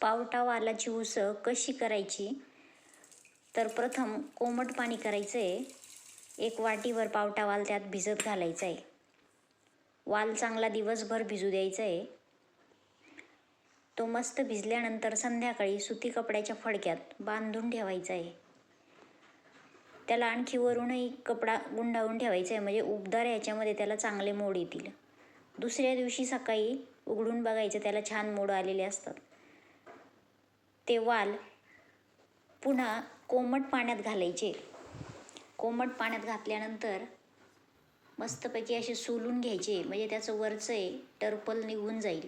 पावटावालाची उसळ कशी करायची? तर प्रथम कोमट पाणी करायचं आहे एक वाटीवर पावटावाल त्यात भिजत घालायचा आहे वाल चांगला दिवसभर भिजू द्यायचा आहे तो मस्त भिजल्यानंतर संध्याकाळी सुती कपड्याच्या फडक्यात बांधून ठेवायचा आहे त्याला आणखी वरूनही कपडा गुंडाळून ठेवायचा आहे म्हणजे उबदार याच्यामध्ये त्याला चांगले मोड येतील. दुसऱ्या दिवशी सकाळी उघडून बघायचं त्याला छान मोड आलेले असतात. ते वाल पुन्हा कोमट पाण्यात घालायचे. कोमट पाण्यात घातल्यानंतर मस्तपैकी असे सोलून घ्यायचे. म्हणजे त्याचं वरचं आहे टर्पल निघून जाईल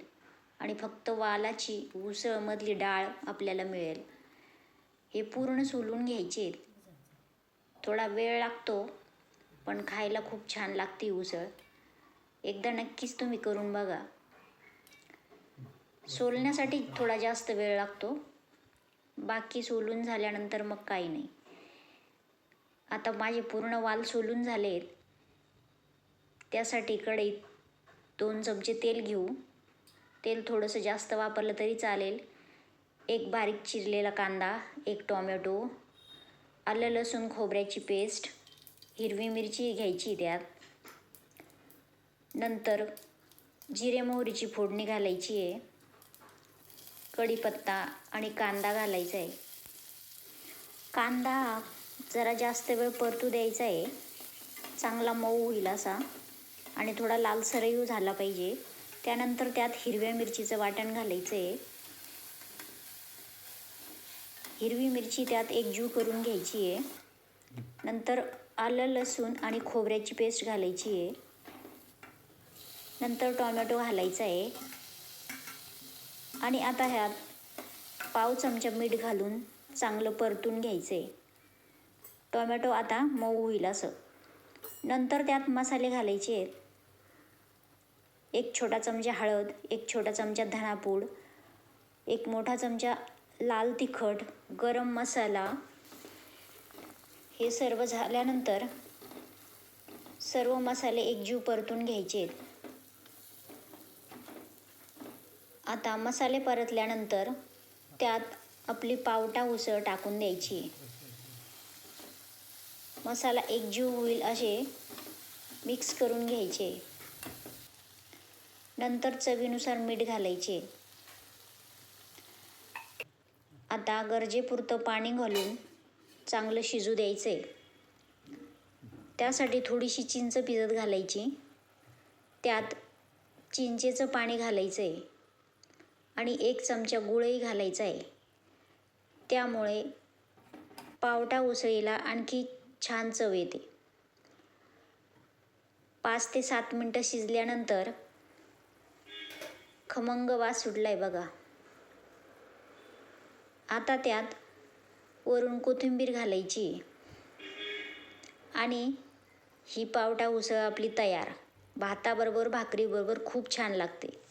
आणि फक्त वालाची उसळमधली डाळ आपल्याला मिळेल. हे पूर्ण सोलून घ्यायचे. थोडा वेळ लागतो पण खायला खूप छान लागते उसळ. एकदा नक्कीच तुम्ही करून बघा. सोलण्यासाठी थोडा जास्त वेळ लागतो. बाकी सोलून झाल्यानंतर मग काही नाही. आता माझे पूर्ण वाल सोलून झालेत. त्यासाठी कढईत दोन चमचे तेल घेऊ. तेल थोडंसं जास्त वापरलं तरी चालेल. एक बारीक चिरलेला कांदा एक टॉमॅटो आलं लसूण खोबऱ्याची पेस्ट हिरवी मिरची घ्यायची त्यात. नंतर जिरे मोहरीची फोडणी घालायची आहे. कढीपत्ता आणि कांदा घालायचा आहे. कांदा जरा जास्त वेळ परतू द्यायचा आहे. चांगला मऊ होईल असा. आणि थोडा लालसरही झाला पाहिजे. त्यानंतर त्यात हिरव्या मिरचीचं वाटण घालायचं आहे. हिरवी मिरची त्यात एक करून घ्यायची आहे. नंतर आलं लसूण आणि खोबऱ्याची पेस्ट घालायची आहे. नंतर टॉमॅटो घालायचा आहे. आणि आता ह्यात पाव चमचा मीठ घालून चांगलं परतून घ्यायचं आहे टोमॅटो आता मऊ होईल असं. नंतर त्यात मसाले घालायचे आहेत. एक छोटा चमचा हळद एक छोटा चमचा धनापूड एक मोठा चमचा लाल तिखट गरम मसाला. हे सर्व झाल्यानंतर सर्व मसाले एकजीव परतून घ्यायचे आहेत. आता मसाले परतल्यानंतर त्यात आपली पावटा उसळ टाकून द्यायची. मसाला एकजीव होईल असे मिक्स करून घ्यायचे. नंतर चवीनुसार मीठ घालायचे. आता गरजेपुरतं पाणी घालून चांगलं शिजू द्यायचे त्यासाठी थोडीशी चिंच भिजत घालायची. त्यात चिंचेचं पाणी घालायचं आहे आणि एक चमचा गुळही घालायचा आहे. त्यामुळे पावटा उसळीला आणखी छान चव येते. पाच ते सात मिनटं शिजल्यानंतर खमंग वास सुटलाय बघा. आता त्यात वरून कोथिंबीर घालायची आणि ही पावटा उसळ आपली तयार. भाताबरोबर भाकरीबरोबर खूप छान लागते.